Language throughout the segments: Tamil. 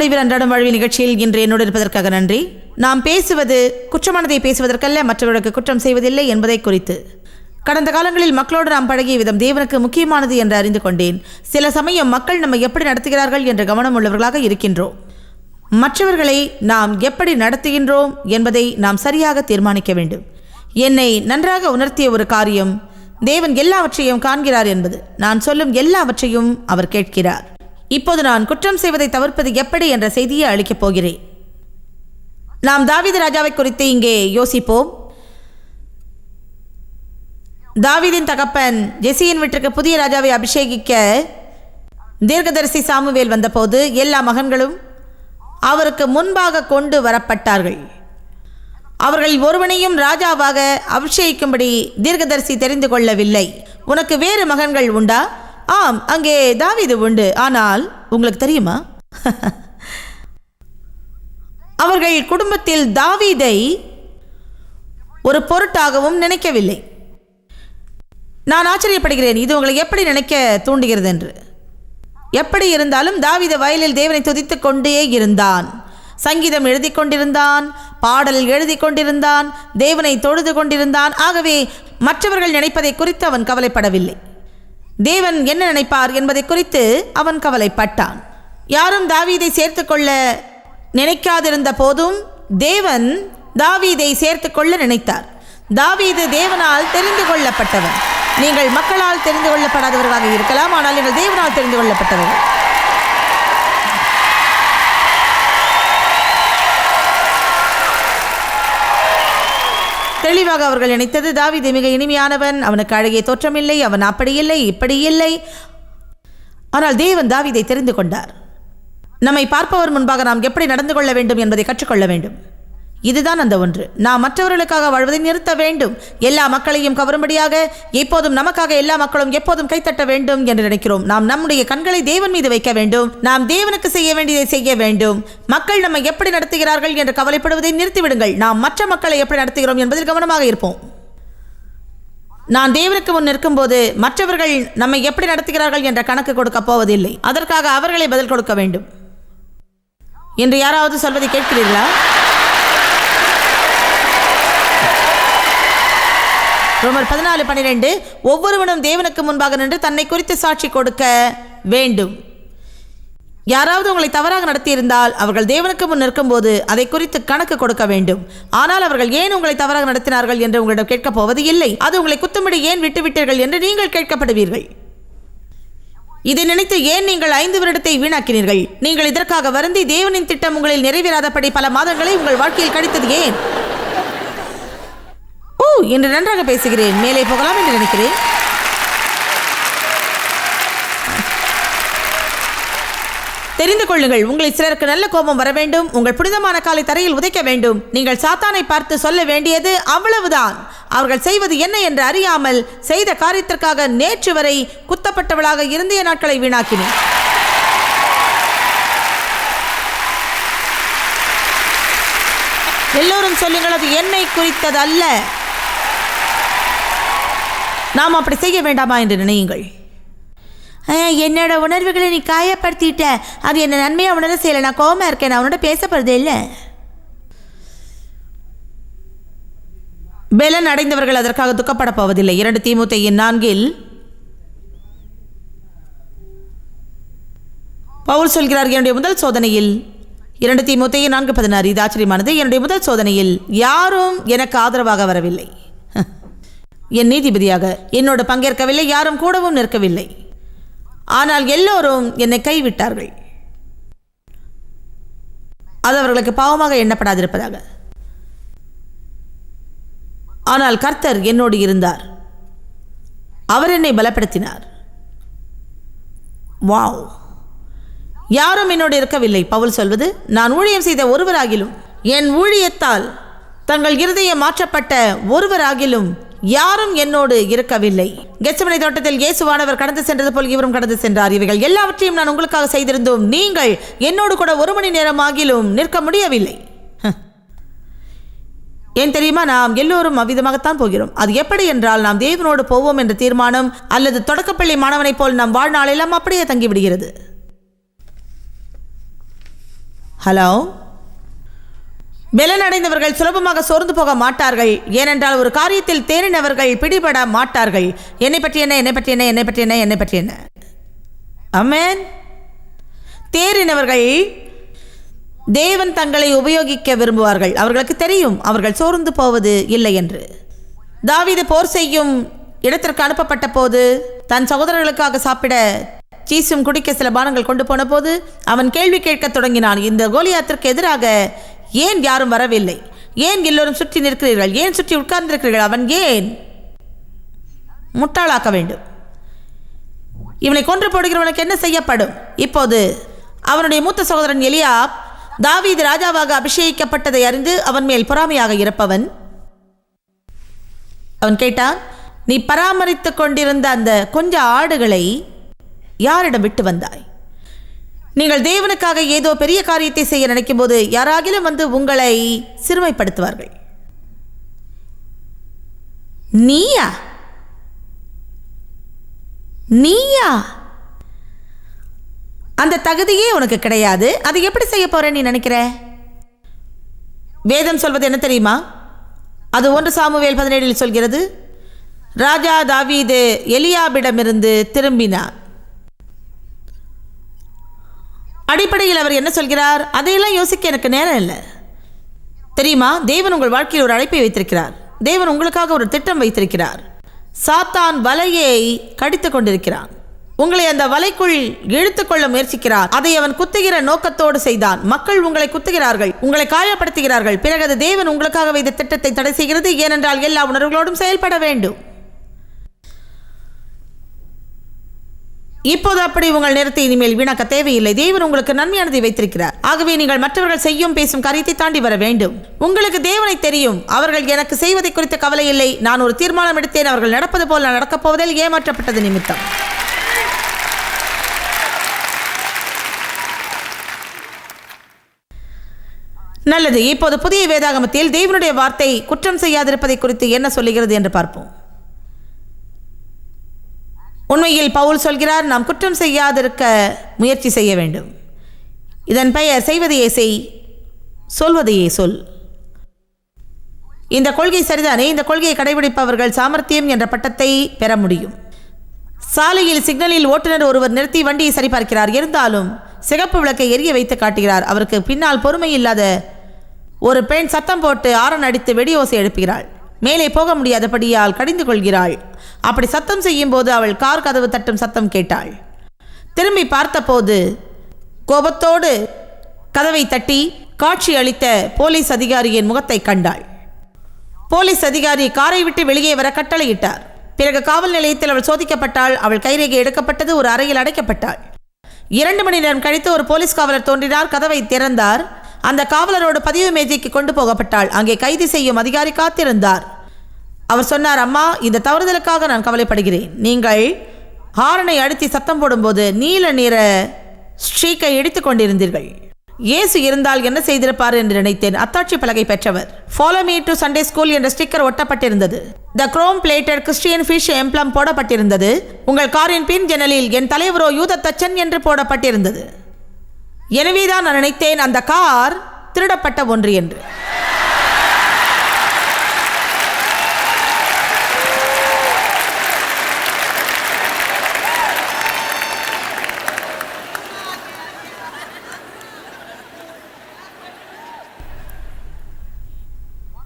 முடிவில் அன்றாடம் வாழ்வி நிகழ்ச்சியில் இன்று என்னோடு இருப்பதற்காக நன்றி. நாம் பேசுவது குற்றமானதை பேசுவதற்கல்ல மற்றவர்களுக்கு குற்றம் செய்வதில்லை என்பதை குறித்து. கடந்த காலங்களில் மக்களோடு நாம் பழகிய விதம் தேவனுக்கு முக்கியமானது என்று அறிந்து கொண்டேன். சில சமயம் மக்கள் நம்மை எப்படி நடத்துகிறார்கள் என்ற கவனம் உள்ளவர்களாக இருக்கின்றோம். மற்றவர்களை நாம் எப்படி நடத்துகின்றோம் என்பதை நாம் சரியாக தீர்மானிக்க வேண்டும். என்னை நன்றாக உணர்த்திய ஒரு காரியம் தேவன் எல்லாவற்றையும் காண்கிறார் என்பது. நான் சொல்லும் எல்லாவற்றையும் அவர் கேட்கிறார். இப்போது நான் குற்றம் செய்வதை தவிர்ப்பது எப்படி என்ற செய்தியை அளிக்கப் போகிறேன். நாம் தாவித ராஜாவை குறித்து இங்கே யோசிப்போம். தாவிதின் தகப்பன் ஜெசியின் வீட்டிற்கு புதிய ராஜாவை அபிஷேகிக்க தீர்க்கதரிசி சாமுவேல் வந்தபோது எல்லா மகன்களும் அவருக்கு முன்பாக கொண்டு வரப்பட்டார்கள். அவர்களில் ஒருவனையும் ராஜாவாக அபிஷேகிக்கும்படி தீர்க்கதரிசி தெரிந்து கொள்ளவில்லை. உனக்கு வேறு மகன்கள் உண்டா? ஆம் அங்கே தாவீது உண்டு. ஆனால் உங்களுக்கு தெரியுமா? அவர்கள் குடும்பத்தில் தாவீதை ஒரு பொருட்டாகவும் நினைக்கவில்லை. நான் ஆச்சரியப்படுகிறேன் இது உங்களை எப்படி நினைக்க தூண்டுகிறது என்று எப்படி இருந்தாலும் தாவித வயலில் தேவனை துதித்துக் கொண்டே இருந்தான். சங்கீதம் எழுதி கொண்டிருந்தான் பாடல் எழுதி கொண்டிருந்தான் தேவனை தொழுது கொண்டிருந்தான். ஆகவே மற்றவர்கள் நினைப்பதை குறித்து அவன் கவலைப்படவில்லை. தேவன் என்ன நினைப்பார் என்பதை குறித்து அவன் கவலைப்பட்டான். யாரும் தாவீதை சேர்த்துக்கொள்ள நினைக்காதிருந்த போதும் தேவன் தாவீதை சேர்த்துக்கொள்ள நினைத்தார். தாவீது தேவனால் தெரிந்து கொள்ளப்பட்டவன். நீங்கள் மக்களால் தெரிந்து கொள்ளப்படாதவர்களாக இருக்கலாம் ஆனால் நீங்கள் தேவனால் தெரிந்து கொள்ளப்பட்டவர்கள். தெளிவாக அவர்கள் நினைத்தது தாவிது மிக இனிமையானவன் அவனுக்கு அழகிய தோற்றமில்லை அவன் அப்படி இல்லை இப்படி இல்லை ஆனால் தேவன் தாவிதை தெரிந்து கொண்டார். நம்மை பார்ப்பவர் முன்பாக நாம் எப்படி நடந்து கொள்ள வேண்டும் என்பதை கற்றுக்கொள்ள வேண்டும். இதுதான் அந்த ஒன்று. நாம் மற்றவர்களுக்காக வாழ்வதை நிறுத்த வேண்டும். எல்லா மக்களையும் கவரும்படியாக எப்போதும் நமக்காக எல்லா மக்களும் எப்போதும் கைத்தட்ட வேண்டும் என்று நினைக்கிறோம். நாம் நம்முடைய கண்களை தேவன் மீது வைக்க வேண்டும். நாம் தேவனுக்கு செய்ய வேண்டியதை செய்ய வேண்டும். மக்கள் நம்மை எப்படி நடத்துகிறார்கள் என்று கவலைப்படுவதை நிறுத்திவிடுங்கள். நாம் மற்ற மக்களை எப்படி நடத்துகிறோம் என்பதில் கவனமாக இருப்போம். நான் தேவனுக்கு முன் நிற்கும்போது மற்றவர்கள் நம்மை எப்படி நடத்துகிறார்கள் என்ற கணக்கு கொடுக்க போவதில்லை. அதற்காக அவர்களை பதில் கொடுக்க வேண்டும். என்று யாராவது சொல்வதை கேட்கிறீர்களா? ரோமர் பதினாலு பன்னிரெண்டு ஒவ்வொருவனும் தேவனுக்கு முன்பாக நின்று தன்னை குறித்து சாட்சி கொடுக்க வேண்டும். யாராவது உங்களை தவறாக நடத்தியிருந்தால் அவர்கள் தேவனுக்கு முன் நிற்கும்போது அதை குறித்து கணக்கு கொடுக்க வேண்டும். ஆனால் அவர்கள் ஏன் உங்களை தவறாக நடத்தினார்கள் என்று உங்களிடம் கேட்கப் போவது இல்லை. அது உங்களை குத்தமிட ஏன் விட்டுவிட்டீர்கள் என்று நீங்கள் கேட்கப்படுவீர்கள். இதை நினைத்து ஏன் நீங்கள் ஐந்து வருடத்தை வீணாக்கினீர்கள்? நீங்கள் இதற்காக வருந்தி தேவனின் திட்டம் உங்களில் நிறைவேறாதபடி பல மாதங்களை உங்கள் வாழ்க்கையில் கழித்தது ஏன்? ஓ நன்றாக பேசுகிறேன். மேலே போகலாம் என்று நினைக்கிறேன். தெரிந்து கொள்ளுங்கள் உங்களை சிலருக்கு நல்ல கோபம் வர வேண்டும். உங்கள் புனிதமான காலை தரையில் உதைக்க வேண்டும். நீங்கள் சாத்தானை பார்த்து சொல்ல வேண்டியது அவ்வளவுதான். அவர்கள் செய்வது என்ன என்று அறியாமல் செய்த காரியத்திற்காக நேற்று வரை குத்தப்பட்டவளாக இருந்த நாட்களை வீணாக்கினேன். எல்லோரும் சொல்லுங்கள் அது என்னை குறித்தது அல்ல நாம் அப்படி செய்ய வேண்டாமா என்று நினையுங்கள். என்னோட உணர்வுகளை நீ காயப்படுத்திட்ட. அது என்ன நன்மையாக உணர செய்யலை. நான் கோபமாக இருக்கேன். நான் அவனோட பேசப்படுறதே இல்லை. பெலன் அடைந்தவர்கள் அதற்காக துக்கப்பட போவதில்லை. இரண்டு தீமுத்தையின் நான்கில் பவுல் சொல்கிறார் என்னுடைய முதல் சோதனையில் இரண்டு தீமுத்தைய நான்கு பதினாறு. இது ஆச்சரியமானது. என்னுடைய முதல் சோதனையில் யாரும் எனக்கு ஆதரவாக வரவில்லை. என் நீதிபதியாக என்னோடு பங்கேற்கவில்லை யாரும் கூடவும் நிற்கவில்லை. ஆனால் எல்லோரும் என்னை கைவிட்டார்கள். அது அவர்களுக்கு பாவமாக எண்ணப்படாதிருப்பதாக. ஆனால் கர்த்தர் என்னோடு இருந்தார். அவர் என்னை பலப்படுத்தினார். வாவ். யாரும் என்னோடு இருக்கவில்லை பவுல் சொல்வது. நான் ஊழியம் செய்த ஒருவராகிலும் என் ஊழியத்தால் தங்கள் இருதயம் மாற்றப்பட்ட ஒருவராகிலும் யாரும் என்னோடு இருக்கவில்லை. கெச்சமனை தோட்டத்தில் இயேசுவானவர் கடந்து சென்றது போல் இவரும் கடந்து சென்றார். இவைகள் எல்லாவற்றையும் நான் உங்களுக்காக செய்திருந்தோம். நீங்கள் என்னோடு கூட ஒரு மணி நேரம் ஆகிலும் நிற்க முடியவில்லை. ஹ. ஏன் தெரியுமா? நாம் எல்லோரும் அவ்விதமாகத்தான் போகிறோம். அது எப்படி என்றால் நாம் தேவனோடு போவோம் என்ற தீர்மானம் அல்லது தொடக்கப்பள்ளி மாணவனைப் போல் நம் வாழ்நாளெல்லாம் அப்படியே தங்கிவிடுகிறது. ஹலோ? பெலனடைந்தவர்கள் சுலபமாக சோர்ந்து போக மாட்டார்கள். ஏனென்றால் ஒரு காரியத்தில் தேறினவர்கள் பிடிபட மாட்டார்கள். என்னை பற்றி என்ன என்னை பற்றி என்ன என்னை பற்றி என்ன என்னை பற்றி என்ன? அமேன் தேறினவர்கள் தேவன் தங்களை உபயோகிக்க விரும்புவார்கள். அவர்களுக்கு தெரியும் அவர்கள் சோர்ந்து போவது இல்லை என்று. தாவீது போர் செய்யும் இடத்திற்கு அனுப்பப்பட்ட போது தன் சகோதரர்களுக்காக சாப்பிட சீசும் குடிக்க சில பானங்கள் கொண்டு போன போது அவன் கேள்வி கேட்கத் தொடங்கினான். இந்த கோலியாத்திற்கு எதிராக ஏன் யாரும் வரவில்லை? ஏன் எல்லோரும் சுற்றி நிற்கிறீர்கள்? ஏன் சுற்றி உட்கார்ந்திருக்கிறீர்கள்? அவன் ஏன் முட்டாளாக்க வேண்டும்? இவனை கொன்று போடுகிறவனுக்கு என்ன செய்யப்படும்? இப்போது அவனுடைய மூத்த சகோதரன் எலியா தாவீது ராஜாவாக அபிஷேகிக்கப்பட்டதை அறிந்து அவன் மேல் பொறாமையாக இருப்பவன். அவன் கேட்டான் நீ பராமரித்துக் கொண்டிருந்த அந்த கொஞ்ச ஆடுகளை யாரிடம் விட்டு வந்தாய்? நீங்கள் தேவனுக்காக ஏதோ பெரிய காரியத்தை செய்ய நினைக்கும் போது யாராகிலும் வந்து உங்களை சிறுமைப்படுத்துவார்கள். நீயா? நீயா? அந்த தகுதியே உனக்கு கிடையாது. அதை எப்படி செய்ய போறேன்னு நீ நினைக்கிற? வேதம் சொல்வது என்ன தெரியுமா? அது ஒன்று சாமுவேல் பதினேழில் சொல்கிறது ராஜா தாவீது எலியாபிடமிருந்து திரும்பினார். அடிப்படையில் அவர் என்ன சொல்கிறார்? அதையெல்லாம் யோசிக்க எனக்கு நேரம் இல்லை. தெரியுமா? தேவன் உங்கள் வாழ்க்கையில் ஒரு அழைப்பை வைத்திருக்கிறார். தேவன் உங்களுக்காக ஒரு திட்டம் வைத்திருக்கிறார். சாத்தான் வலையை கடித்து கொண்டிருக்கிறான். உங்களை அந்த வலைக்குள் இழுத்துக்கொள்ள முயற்சிக்கிறார். அதை அவன் குத்துகிற நோக்கத்தோடு செய்தான். மக்கள் உங்களை குத்துகிறார்கள். உங்களை காயப்படுத்துகிறார்கள். பிறகு அது தேவன் உங்களுக்காக வைத்த திட்டத்தை தடை செய்கிறது. ஏனென்றால் எல்லா உணர்வுகளோடும் செயல்பட வேண்டும். இப்போது அப்படி உங்கள் நேரத்தை இனிமேல் வீணாக்க தேவையில்லை. தேவன் உங்களுக்கு நன்மையானதை வைத்திருக்கிறார். ஆகவே நீங்கள் மற்றவர்கள் செய்யும் பேசும் காரியத்தை தாண்டி வர வேண்டும். உங்களுக்கு தேவனை தெரியும். அவர்கள் எனக்கு செய்வதை குறித்த கவலை இல்லை. நான் ஒரு தீர்மானம் எடுத்தேன். அவர்கள் நடப்பது போல் நான் நடக்கப் போவதில் ஏமாற்றப்பட்டது நிமித்தம். நல்லது. இப்போது புதிய வேதாகமத்தில் தேவனுடைய வார்த்தை குற்றம் செய்யாதிருப்பதை குறித்து என்ன சொல்லுகிறது என்று பார்ப்போம். உண்மையில் பவுல் சொல்கிறார் நாம் குற்றம் செய்யாதிருக்க முயற்சி செய்ய வேண்டும். இதன் பெயர் செய்வதையே செய் சொல்வதையே சொல் இந்த கொள்கை சரிதானே? இந்த கொள்கையை கடைபிடிப்பவர்கள் சாமர்த்தியம் என்ற பட்டத்தை பெற முடியும். சாலையில் சிக்னலில் ஓட்டுநர் ஒருவர் நிறுத்தி வண்டியை சரிபார்க்கிறார். இருந்தாலும் சிகப்பு விளக்கை எரிய வைத்து காட்டுகிறார். அவருக்கு பின்னால் பொறுமை இல்லாத ஒரு பெண் சத்தம் போட்டு ஆரன் அடித்து வெடி ஓசை எழுப்புகிறாள். மேலே போக முடியாதபடியால் கடிந்து கொள்கிறாள். அப்படி சத்தம் செய்யும் போது அவள் கார் கதவு தட்டும் சத்தம் கேட்டாள். திரும்பி பார்த்தபோது கோபத்தோடு கதவை தட்டி காட்சி அளித்த போலீஸ் அதிகாரியின் முகத்தை கண்டாள். போலீஸ் அதிகாரி காரை விட்டு வெளியே வர கட்டளையிட்டார். பிறகு காவல் நிலையத்தில் அவள் சோதிக்கப்பட்டாள். அவள் கைரேகை எடுக்கப்பட்டது ஒரு அறையில் அடைக்கப்பட்டாள். இரண்டு மணி நேரம் கழித்து ஒரு போலீஸ் காவலர் தோன்றினார். கதவை திறந்தார். அந்த காவலரோடு பதிவு மேஜைக்கு கொண்டு போகப்பட்டாள். அங்கே கைது செய்யும் அதிகாரி காத்திருந்தார். அவர் சொன்னார் அம்மா இந்த தவறுதலுக்காக நான் கவலைப்படுகிறேன். நீங்கள் ஹாரனை அழுத்தி சத்தம் போடும்போது நீல நிற ஸ்ட்ரீக்கை இடித்துக் கொண்டிருந்தீர்கள். இயேசு இருந்தால் என்ன செய்திருப்பார் என்று நினைத்தேன். அத்தாட்சி பலகை பெற்றவர். Follow me to Sunday school என்ற sticker ஒட்டப்பட்டிருந்தது. The chrome plated Christian fish emblem போடப்பட்டிருந்தது. உங்கள் காரின் பின் ஜன்னலில் என் தலைவரோ யூத தச்சன் என்று போடப்பட்டிருந்தது. எனவே தான் நான் நினைத்தேன் அந்த கார் திருடப்பட்ட ஒன்று என்று.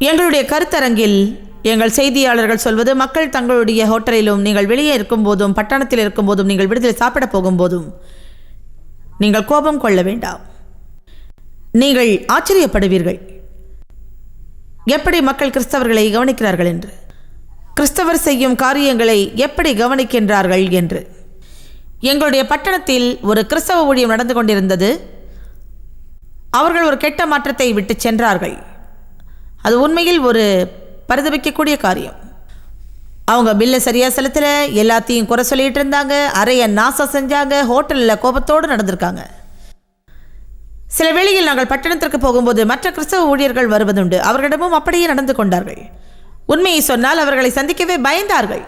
எங்களுடைய கருத்தரங்கில் எங்கள் செய்தியாளர்கள் சொல்வது மக்கள் தங்களுடைய ஹோட்டலிலும் நீங்கள் வெளியே இருக்கும்போதும் பட்டணத்தில் இருக்கும்போதும் நீங்கள் விடுதலை சாப்பிட போகும்போதும் நீங்கள் கோபம் கொள்ள வேண்டாம். நீங்கள் ஆச்சரியப்படுவீர்கள். எப்படி மக்கள் கிறிஸ்தவர்களை கவனிக்கிறார்கள் என்று? கிறிஸ்தவர் செய்யும் காரியங்களை எப்படி கவனிக்கின்றார்கள் என்று? எங்களுடைய பட்டணத்தில் ஒரு கிறிஸ்தவ ஊழியம் நடந்து கொண்டிருந்தது. அவர்கள் ஒரு கெட்ட மாற்றத்தை விட்டு சென்றார்கள். அது உண்மையில் ஒரு பரிதபிக்கக்கூடிய காரியம். அவங்க பில்லை சரியாக செலுத்தல எல்லாத்தையும் குறை சொல்லிட்டு இருந்தாங்க. அறையை நாசம் செஞ்சாங்க. ஹோட்டலில் கோபத்தோடு நடந்திருக்காங்க. சில வேளையில் நாங்கள் பட்டணத்திற்கு போகும்போது மற்ற கிறிஸ்தவ ஊழியர்கள் வருவதுண்டு. அவர்களிடமும் அப்படியே நடந்து கொண்டார்கள். உண்மையை சொன்னால் அவர்களை சந்திக்கவே பயந்தார்கள்.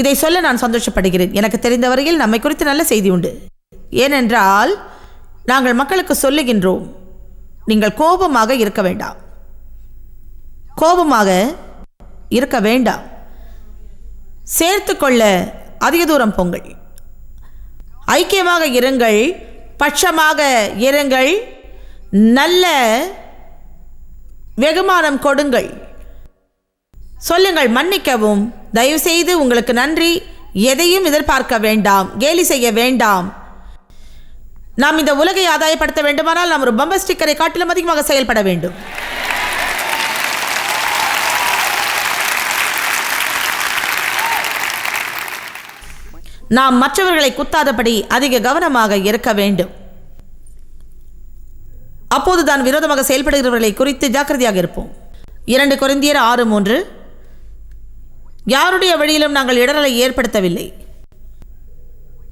இதை சொல்ல நான் சந்தோஷப்படுகிறேன். எனக்கு தெரிந்த வரையில் நம்மை குறித்து நல்ல செய்தி உண்டு. ஏனென்றால் நாங்கள் மக்களுக்கு சொல்லுகின்றோம் நீங்கள் கோபமாக இருக்க வேண்டாம். கோபமாக இருக்க வேண்டாம். சேர்த்து கொள்ள அதிக தூரம் பொங்கல் ஐக்கியமாக இருங்கள் பட்சமாக இருங்கள் நல்ல வெகுமானம் கொடுங்கள். சொல்லுங்கள் மன்னிக்கவும். தயவுசெய்து உங்களுக்கு நன்றி. எதையும் எதிர்பார்க்க வேண்டாம் கேலி செய்ய வேண்டாம். நாம் இந்த உலகை ஆதாயப்படுத்த வேண்டுமானால் நாம் ஒரு பம்ப ஸ்டிக்கரை காட்டிலும் அதிகமாக செயல்பட வேண்டும். நாம் மற்றவர்களை குத்தாதபடி அதிக கவனமாக இருக்க வேண்டும். அப்போதுதான் விரோதமாக செயல்படுகிறவர்களை குறித்து ஜாக்கிரதையாக இருப்போம். இரண்டு குறைந்தியர் ஆறு மூன்று. யாருடைய வழியிலும் நாங்கள் இடரலை ஏற்படுத்தவில்லை.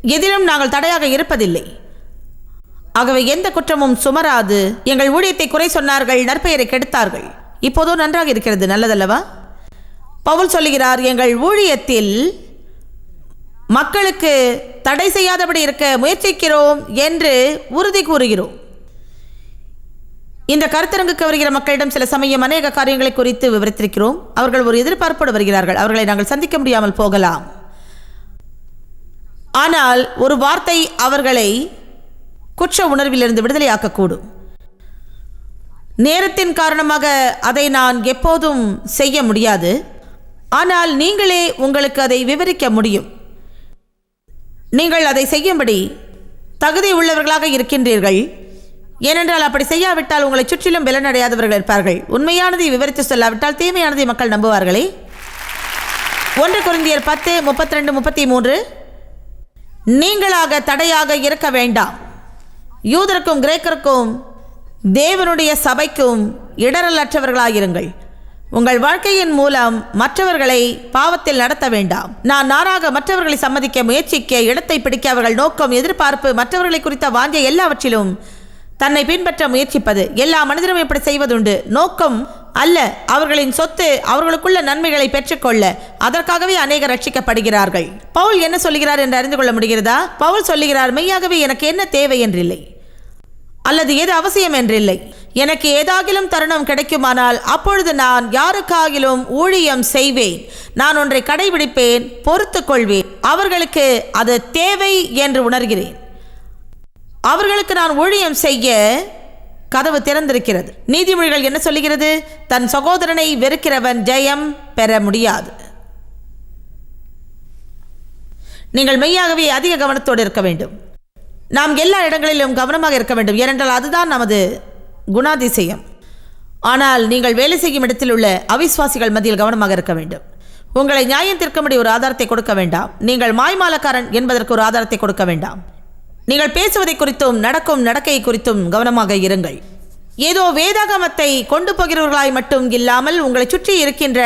எதிலும் நாங்கள் தடையாக இருப்பதில்லை. ஆகவே எந்த குற்றமும் சுமராது. எங்கள் ஊழியத்தை குறை சொன்னார்கள் நற்பெயரை கெடுத்தார்கள். இப்போதோ நன்றாக இருக்கிறது நல்லதல்லவா? பவுல் சொல்லுகிறார் எங்கள் ஊழியத்தில் மக்களுக்கு தடை செய்யாதபடி இருக்க முயற்சிக்கிறோம் என்று உறுதி கூறுகிறோம். இந்த கருத்தரங்குக்கு வருகிற மக்களிடம் சில சமயம் அநேக காரியங்களை குறித்து விவரித்திருக்கிறோம். அவர்கள் ஒரு எதிர்பார்ப்போடு வருகிறார்கள். அவர்களை நாங்கள் சந்திக்க முடியாமல் போகலாம். ஆனால் ஒரு வார்த்தை அவர்களை குற்ற உணர்விலிருந்து விடுதலையாக்கக்கூடும். நேரத்தின் காரணமாக அதை நான் எப்போதும் செய்ய முடியாது. ஆனால் நீங்களே உங்களுக்கு அதை விவரிக்க முடியும். நீங்கள் அதை செய்யும்படி தகுதி உள்ளவர்களாக இருக்கின்றீர்கள். ஏனென்றால் அப்படி செய்யாவிட்டால் உங்களை சுற்றிலும் பலனடையாதவர்கள் இருப்பார்கள். உண்மையானதை விவரித்து சொல்லாவிட்டால் தீமையானதை மக்கள் நம்புவார்களே. ஒன்று குருந்தியர் பத்து முப்பத்தி ரெண்டு முப்பத்தி மூன்று நீங்களாக தடையாக இருக்க வேண்டாம். யூதருக்கும் கிரேக்கருக்கும் தேவனுடைய சபைக்கும் இடரலற்றவர்களாயிருங்கள் உங்கள் வாழ்க்கையின் மூலம் மற்றவர்களை பாவத்தில் நடத்த வேண்டாம். நான் நாராக மற்றவர்களை சம்மதிக்க முயற்சிக்க இடத்தை பிடிக்க அவர்கள் நோக்கம் எதிர்பார்ப்பு மற்றவர்களை குறித்த வாஞ்சை எல்லாவற்றிலும் தன்னை பின்பற்ற முயற்சிப்பது. எல்லா மனிதரும் இப்படி செய்வதுண்டு. நோக்கம் அல்ல அவர்களின் சொத்து அவர்களுக்குள்ள நன்மைகளை பெற்றுக்கொள்ள அதற்காகவே அநேகர் ரட்சிக்கப்படுகிறார்கள். பவுல் என்ன சொல்லுகிறார் என்று அறிந்து கொள்ள முடிகிறதா? பவுல் சொல்லுகிறார் மெய்யாகவே எனக்கு என்ன தேவை என்றில்லை. அல்லது எது அவசியம் என்றில்லை. எனக்கு ஏதாகிலும் தருணம் கிடைக்குமானால் அப்பொழுது நான் யாருக்காகிலும் ஊழியம் செய்வேன். நான் ஒன்றை கடைபிடிப்பேன் பொறுத்து கொள்வேன். அவர்களுக்கு அது தேவை என்று உணர்கிறேன். அவர்களுக்கு நான் ஊழியம் செய்ய கதவு திறந்திருக்கிறது. நீதிமொழிகள் என்ன சொல்லுகிறது? தன் சகோதரனை வெறுக்கிறவன் ஜெயம் பெற முடியாது. நீங்கள் மெய்யாகவே அதிக கவனத்தோடு இருக்க வேண்டும். நாம் எல்லா இடங்களிலும் கவனமாக இருக்க வேண்டும். ஏனென்றால் அதுதான் நமது குணாதிசயம். ஆனால் நீங்கள் வேலை செய்யும் இடத்தில் உள்ள அவிஸ்வாசிகள் மத்தியில் கவனமாக இருக்க வேண்டும். உங்களை நியாயம் திற்கும்படி ஒரு ஆதாரத்தை கொடுக்க வேண்டாம். நீங்கள் மாய்மாலக்காரன் என்பதற்கு ஒரு ஆதாரத்தை கொடுக்க வேண்டாம். நீங்கள் பேசுவதை குறித்தும் நடக்கும் நடக்கை குறித்தும் கவனமாக இருங்கள். ஏதோ வேதாகமத்தை கொண்டு போகிறவர்களாய் மட்டும் இல்லாமல் உங்களை சுற்றி இருக்கின்ற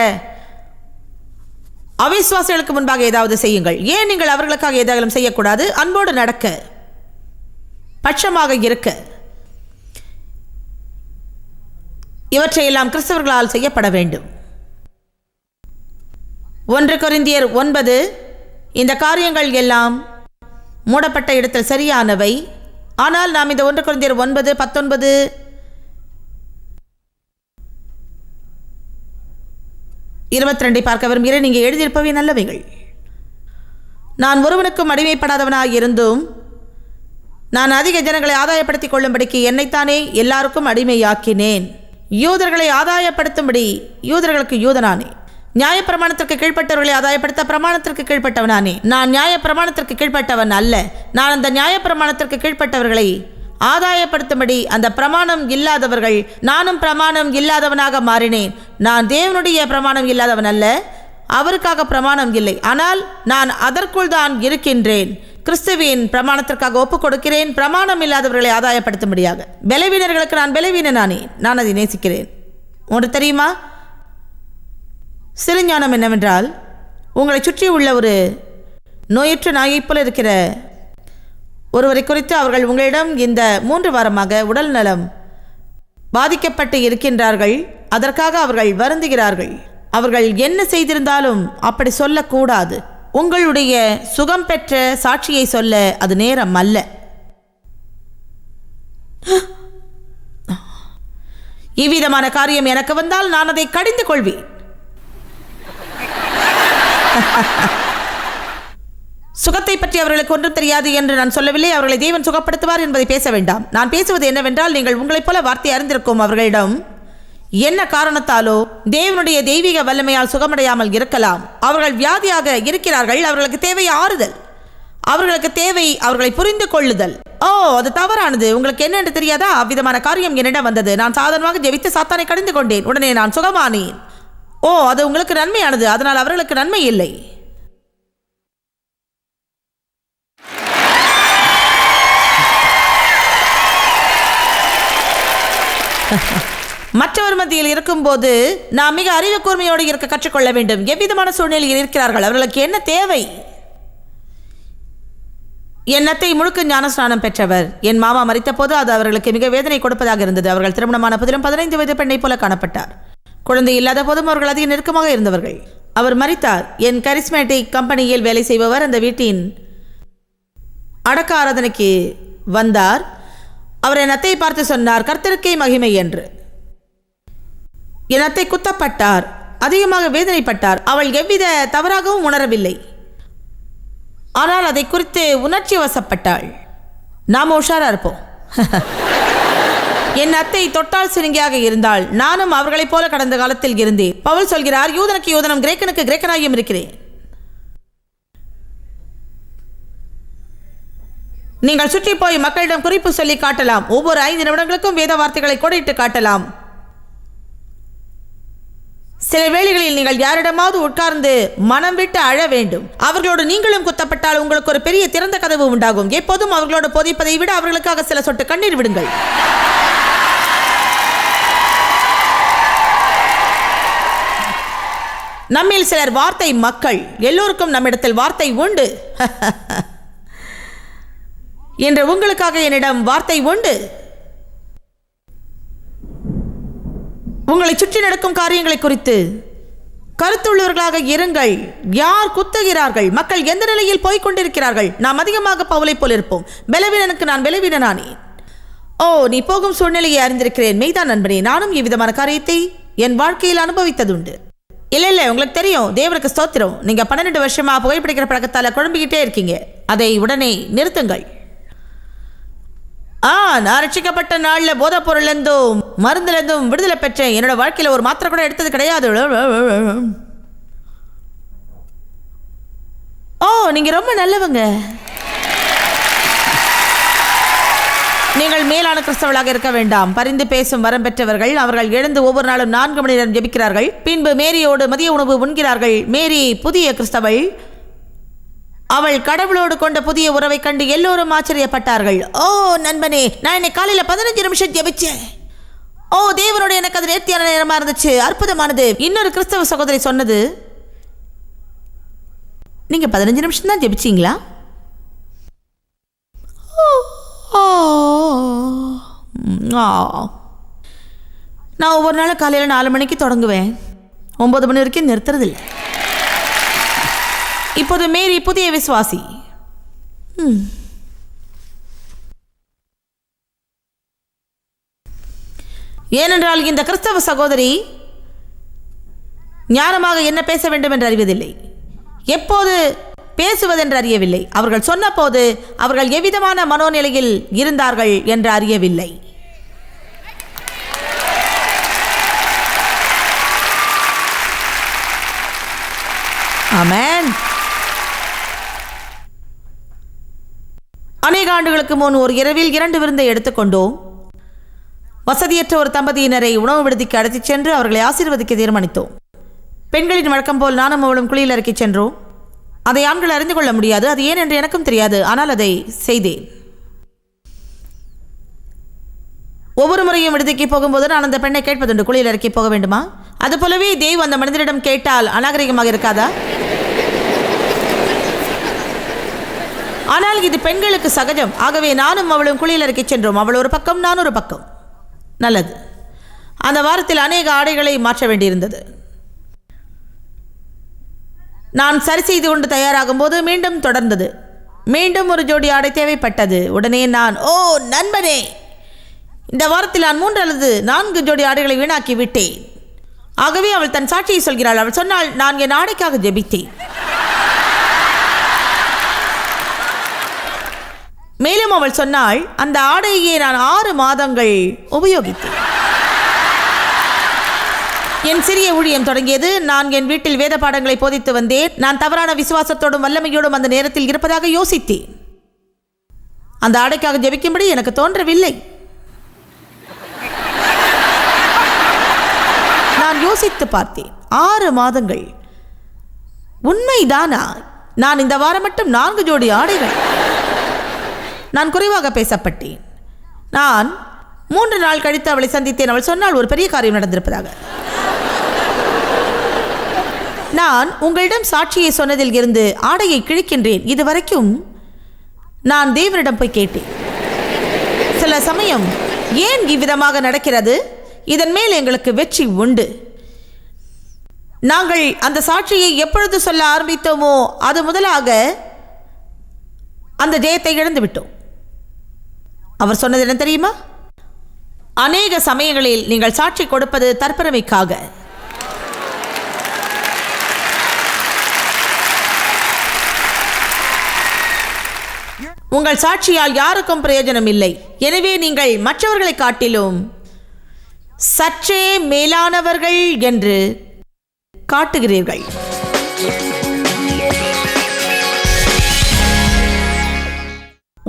அவிஸ்வாசிகளுக்கு முன்பாக ஏதாவது செய்யுங்கள். ஏன் நீங்கள் அவர்களுக்காக ஏதாவது செய்யக்கூடாது? அன்போடு நடக்க. பட்சமாக இருக்க. இவற்றையெல்லாம் கிறிஸ்தவர்களால் செய்யப்பட வேண்டும். ஒன்று கொரிந்தியர் ஒன்பது இந்த காரியங்கள் எல்லாம் மூடப்பட்ட இடத்தில் சரியானவை. ஆனால் நாம் இந்த ஒன்று குழந்தையர் ஒன்பது பத்தொன்பது இருபத்தி ரெண்டை பார்க்க விரும்புகிறேன் நீங்கள் எழுதியிருப்பவை நல்லவைகள். நான் ஒருவனுக்கும் அடிமைப்படாதவனாக இருந்தும் நான் அதிக ஜனங்களை ஆதாயப்படுத்திக் கொள்ளும்படிக்கு என்னைத்தானே எல்லாருக்கும் அடிமையாக்கினேன். யூதர்களை ஆதாயப்படுத்தும்படி யூதர்களுக்கு யூதனானே. நியாயப்பிரமாணத்திற்கு கீழ்ப்பட்டவர்களை ஆதாயப்படுத்த பிரமாணத்திற்கு கீழ்ப்பட்டவனானே. நான் நியாயப்பிரமாணத்திற்கு கீழ்ப்பட்டவன் அல்ல. நான் அந்த நியாயப்பிரமாணத்திற்கு கீழ்ப்பட்டவர்களை ஆதாயப்படுத்தும்படி அந்த பிரமாணம் இல்லாதவர்கள் நானும் பிரமாணம் இல்லாதவனாக மாறினேன். நான் தேவனுடைய பிரமாணம் இல்லாதவன் அல்ல. அவருக்காக பிரமாணம் இல்லை. ஆனால் நான் அதற்குள் தான் இருக்கின்றேன். கிறிஸ்துவின் பிரமாணத்திற்காக ஒப்புக் கொடுக்கிறேன் பிரமாணம் இல்லாதவர்களை ஆதாயப்படுத்தும்படியாக. பலவீனர்களுக்கு நான் பலவீனனானே. நான் அதை நேசிக்கிறேன். ஒன்று தெரியுமா? சிறுஞானம் என்னவென்றால் உங்களை சுற்றி உள்ள ஒரு நோயற்ற நாயைப் போல இருக்கிற ஒருவரை குறித்து அவர்கள் உங்களிடம் இந்த மூன்று வாரமாக உடல் நலம் பாதிக்கப்பட்டு இருக்கின்றார்கள். அதற்காக அவர்கள் வருந்துகிறார்கள். அவர்கள் என்ன செய்திருந்தாலும் அப்படி சொல்லக்கூடாது. உங்களுடைய சுகம் பெற்ற சாட்சியை சொல்ல அது நேரம் அல்ல. இவ்விதமான காரியம் எனக்கு வந்தால் நான் அதை கடிந்து கொள்வேன். சுகத்தை பற்றி அவர்களுக்கு ஒன்றும் தெரியாது என்று நான் சொல்லவில்லை. அவர்களை தேவன் சுகப்படுத்துவார் என்பதை பேச வேண்டாம். நான் பேசுவது என்னவென்றால் நீங்கள் உங்களைப் போல வார்த்தை அறிந்திருக்கும் அவர்களிடம் என்ன காரணத்தாலோ தேவனுடைய தெய்வீக வல்லமையால் சுகமடையாமல் இருக்கலாம். அவர்கள் வியாதியாக இருக்கிறார்கள் அவர்களுக்கு தேவை ஆறுதல். அவர்களுக்கு தேவை அவர்களை புரிந்து கொள்ளுதல். ஓ அது தவறானது. உங்களுக்கு என்னென்று தெரியாதா? அவ்விதமான காரியம் என்னிடம் வந்தது. நான் சாதாரணமாக ஜெபித்து சாத்தானை கடிந்து கொண்டேன். உடனே நான் சுகமானேன். ஓ அது உங்களுக்கு நன்மையானது. அதனால் அவர்களுக்கு நன்மை இல்லை. மற்றவர் மத்தியில் இருக்கும்போது நாம் மிக அறிவு கூர்மையோடு இருக்க கற்றுக்கொள்ள வேண்டும். எவ்விதமான சூழ்நிலையில் இருக்கிறார்கள்? அவர்களுக்கு என்ன தேவை? என் முழுக்க ஞானஸ்நானம் பெற்றவர். என் மாமா மறித்த போது அது அவர்களுக்கு மிக வேதனை கொடுப்பதாக இருந்தது. அவர்கள் திருமணமான போதிலும் பதினைந்து வயது பெண்ணை போல காணப்பட்டார். குழந்தை இல்லாத போதும் அவர்கள் அதிக நெருக்கமாக இருந்தவர்கள். அவர் மறித்தார். என் கரிஸ்மேட்டிக் கம்பெனியில் வேலை செய்பவர் அந்த வீட்டின் அடக்க ஆராதனைக்கு வந்தார். அவர் என் அத்தையை பார்த்து சொன்னார் கர்த்தருக்கே மகிமை என்று. என் அத்தை குத்தப்பட்டார். அதிகமாக வேதனைப்பட்டார். அவள் எவ்வித தவறாகவும் உணரவில்லை. ஆனால் அதை குறித்து உணர்ச்சி வசப்பட்டாள். நாம் உஷாரா இருப்போம். என் அத்தை தொட்டால் சிறுங்கியாக இருந்தால் நானும் அவர்களைப் போல கடந்த காலத்தில் இருந்தேன். பவுல் சொல்கிறார் யூதனுக்கு யூதனம் கிரேக்கனுக்கு கிரேக்கனாகியும் இருக்கிறேன். நீங்கள் சுற்றி போய் மக்களிடம் குறிப்பு சொல்லி காட்டலாம். ஒவ்வொரு ஐந்து நிமிடங்களுக்கும் வேத வார்த்தைகளை கொடையிட்டு காட்டலாம். சில வேளைகளில் நீங்கள் யாரிடமாவது உட்கார்ந்து மனம் விட்டு அழ வேண்டும். அவர்களோடு நீங்களும் குத்தப்பட்டால் உங்களுக்கு ஒரு பெரிய திறந்த கதவு உண்டாகும். எப்போதும் அவர்களோடு போதிப்பதை விட அவர்களுக்காக சில சொட்டு கண்ணீர் விடுங்கள். நம்மில் சிலர் வார்த்தை மக்கள். எல்லோருக்கும் நம்மிடத்தில் வார்த்தை உண்டு. என்று உங்களுக்காக என்னிடம் வார்த்தை உண்டு. உங்களை சுற்றி நடக்கும் காரியங்களை குறித்து கருத்துள்ளவர்களாக இருங்கள். யார் குத்துகிறார்கள்? மக்கள் எந்த நிலையில் போய்க் கொண்டிருக்கிறார்கள்? நாம் அதிகமாக பவுலை போல் இருப்போம். பலவீனனுக்கு நான் பலவீனனானேன். ஓ நீ போகும் சூழ்நிலையை அறிந்திருக்கிறேன். மெய்தான் நண்பனே நானும் இவ்விதமான காரியத்தை என் வாழ்க்கையில் அனுபவித்ததுண்டு. இல்லை இல்லை உங்களுக்கு தெரியும். தேவனுக்கு ஸ்தோத்திரம். நீங்கள் பன்னிரெண்டு வருஷமாக புகைப்பிடிக்கிற பழக்கத்தால் குழம்பிக்கிட்டே இருக்கீங்க. அதை உடனே நிறுத்துங்கள். ஆ நான் ரட்சிக்கப்பட்ட நாளில் போதைப் பொருள்லேருந்தும் மருந்துலேருந்தும் விடுதலை பெற்றேன் என்னோட வாழ்க்கையில் ஒரு மாத்திரை கூட எடுத்தது கிடையாது. ஓ நீங்கள் ரொம்ப நல்லவங்க. நீங்கள் மேலான கிறிஸ்தவர்களாக இருக்க வேண்டாம். பரிந்து பேசும் வரம் பெற்றவர்கள் அவர்கள் எழுந்து ஒவ்வொரு நாளும் நான்கு மணி நேரம் ஜெபிக்கிறார்கள். பின்பு மேரியோடு மதிய உணவு உண்கிறார்கள். மேரி புதிய கிறிஸ்தவள். அவள் கடவுளோடு கொண்ட புதிய உறவை கண்டு எல்லோரும் ஆச்சரியப்பட்டார்கள். ஓ நண்பனே நான் இன்னைக்கு காலையில பதினஞ்சு நிமிஷம் ஜெபிச்சேன். ஓ தேவனோட எனக்கு அது நேர்த்தியான நேரமா இருந்துச்சு. அற்புதமானது. இன்னொரு கிறிஸ்தவ சகோதரி சொன்னது. நீங்க பதினஞ்சு நிமிஷம் தான் ஜெபிச்சீங்களா? ஓ, நான் ஒவ்வொரு நாளும் காலையில் நாலு மணிக்கு தொடங்குவேன். ஒன்பது மணி வரைக்கும் நிறுத்துறதில்லை. இப்போது மேரி புதிய விசுவாசி. ஏனென்றால் இந்த கிறிஸ்தவ சகோதரி ஞானமாக என்ன பேச வேண்டும் என்று அறிவதில்லை. எப்போது பேசுவதென்று அறியவில்லை. அவர்கள் சொன்னபோது அவர்கள் எவ்விதமான மனோநிலையில் இருந்தார்கள் என்று அறியவில்லை. ஆமென். அநேக ஆண்டுகளுக்கு முன் ஒரு இரவில் இரண்டு விருந்தை எடுத்துக்கொண்டோம். வசதியற்ற ஒரு தம்பதியினரை உணவு விடுதிக்கு அழைத்துச் சென்று அவர்களை ஆசீர்வதிக்க தீர்மானித்தோம். பெண்களின் வழக்கம் போல் நானும் அவளும் குளியில் இறக்கிச் சென்றோம். அதை ஆண்கள் அறிந்து கொள்ள முடியாது. அது ஏன் என்று எனக்கும் தெரியாது. ஆனால் அதை செய்தேன். ஒவ்வொரு முறையும் விடுதிக்கு போகும்போது நான் அந்த பெண்ணை கேட்பதுண்டு. குளியில் இறக்கி போக வேண்டுமா? அதுபோலவே தேவ் அந்த மனிதரிடம் கேட்டால் அநாகரிகமாக இருக்காதா? ஆனால் இது பெண்களுக்கு சகஜம். ஆகவே நானும் அவளும் குளியலறைக்கு சென்றோம். அவள் ஒரு பக்கம் நான் ஒரு பக்கம். நல்லது. அந்த வாரத்தில் அநேக ஆடைகளை மாற்ற வேண்டியிருந்தது. நான் சரி செய்து கொண்டு தயாராகும் போது மீண்டும் தொடர்ந்தது. மீண்டும் ஒரு ஜோடி ஆடை தேவைப்பட்டது. உடனே நான் ஓ நண்பனே! இந்த வாரத்தில் நான் மூன்று அல்லது நான்கு ஜோடி ஆடைகளை வீணாக்கி விட்டேன். ஆகவே அவள் தன் சாட்சியை சொல்கிறாள். அவள் சொன்னால் நான் என் ஆடைக்காக ஜெபித்தேன். மேலும் அவள் சொன்னாள் அந்த ஆடையை நான் ஆறு மாதங்கள் உபயோகித்தேன். என் சிறிய ஊழியம் தொடங்கியது. நான் என் வீட்டில் வேத பாடங்களை போதித்து வந்தேன். நான் தவறான விசுவாசத்தோடும் வல்லமையோடும் அந்த நேரத்தில் இருப்பதாக யோசித்தேன். அந்த ஆடைக்காக ஜெபிக்கும்படி எனக்கு தோன்றவில்லை. நான் யோசித்து பார்த்தேன் ஆறு மாதங்கள். உண்மைதானா? நான் இந்த வாரம் மட்டும் நான்கு ஜோடி ஆடைகள். நான் குறைவாக பேசப்பட்டேன். நான் மூன்று நாள் கழித்து அவளை சந்தித்தேன். அவள் சொன்னால் ஒரு பெரிய காரியம் நடந்திருப்பதாக. நான் உங்களிடம் சாட்சியை சொன்னதில் இருந்து ஆடையை கிழிக்கின்றேன். இதுவரைக்கும் நான் தேவனிடம் போய் கேட்டேன். சில சமயம் ஏன் இவ்விதமாக நடக்கிறது? இதன் மேல் எங்களுக்கு வெற்றி உண்டு. நாங்கள் அந்த சாட்சியை எப்பொழுது சொல்ல ஆரம்பித்தோமோ அது முதலாக அந்த ஜெயத்தை இழந்து விட்டோம் அவர் சொன்னது என்ன தெரியுமா? அநேக சமயங்களில் நீங்கள் சாட்சி கொடுப்பது தற்பெருமைக்காக. உங்கள் சாட்சியால் யாருக்கும் பிரயோஜனம் இல்லை. எனவே நீங்கள் மற்றவர்களை காட்டிலும் சற்றே மேலானவர்கள் என்று காட்டுகிறீர்கள்.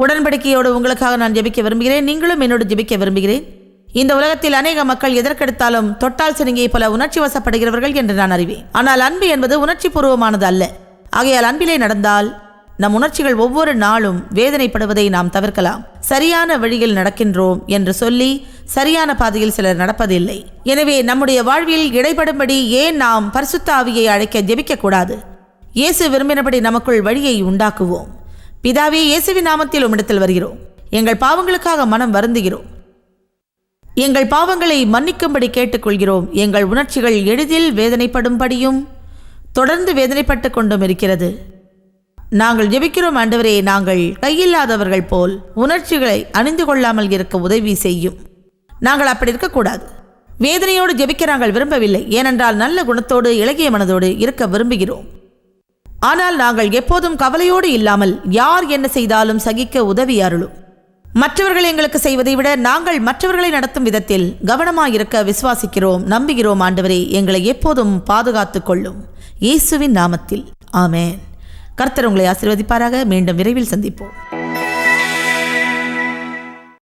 உடன்படிக்கையோடு உங்களுக்காக நான் ஜெபிக்க விரும்புகிறேன். நீங்களும் என்னோடு ஜெபிக்க விரும்புகிறேன். இந்த உலகத்தில் அநேக மக்கள் எதற்கெடுத்தாலும் தொட்டால் சிறுங்கியை போல உணர்ச்சி வசப்படுகிறவர்கள் என்று நான் அறிவேன். ஆனால் அன்பு என்பது உணர்ச்சி பூர்வமானது அல்ல. ஆகையால் அன்பிலே நடந்தால் நம் உணர்ச்சிகள் ஒவ்வொரு நாளும் வேதனைப்படுவதை நாம் தவிர்க்கலாம். சரியான வழியில் நடக்கின்றோம் என்று சொல்லி சரியான பாதையில் சிலர் நடப்பதில்லை. எனவே நம்முடைய வாழ்வில் இடைப்படும்படி ஏன் நாம் பரிசுத்த ஆவியை அழைக்க ஜெபிக்கக்கூடாது? இயேசு விரும்பினபடி நமக்குள் வழியை உண்டாக்குவோம். பிதாவே இயேசுவி நாமத்தில் உம்மிடத்தில் வருகிறோம். எங்கள் பாவங்களுக்காக மனம் வருந்துகிறோம். எங்கள் பாவங்களை மன்னிக்கும்படி கேட்டுக்கொள்கிறோம். எங்கள் உணர்ச்சிகள் எளிதில் வேதனைப்படும்படியும் தொடர்ந்து வேதனைப்பட்டு கொண்டும் இருக்கிறது. நாங்கள் ஜெபிக்கிறோம் ஆண்டவரே நாங்கள் கையில்லாதவர்கள் போல் உணர்ச்சிகளை அணிந்து கொள்ளாமல் இருக்க உதவி செய்யும். நாங்கள் அப்படி இருக்கக்கூடாது. வேதனையோடு ஜெபிக்க நாங்கள் விரும்பவில்லை. ஏனென்றால் நல்ல குணத்தோடு இலகிய மனதோடு இருக்க விரும்புகிறோம். ஆனால் நாங்கள் எப்போதும் கவலையோடு இல்லாமல் யார் என்ன செய்தாலும் சகிக்க உதவி அருளும். மற்றவர்கள் எங்களுக்கு செய்வதை விட நாங்கள் மற்றவர்களை நடத்தும் விதத்தில் கவனமாயிருக்க விசுவாசிக்கிறோம் நம்புகிறோம் ஆண்டவரே எங்களை எப்போதும் பாதுகாத்துக் கொள்ளும். இயேசுவின் நாமத்தில். ஆமேன். கர்த்தர் உங்களை ஆசீர்வதிப்பாராக. மீண்டும் விரைவில் சந்திப்போம்.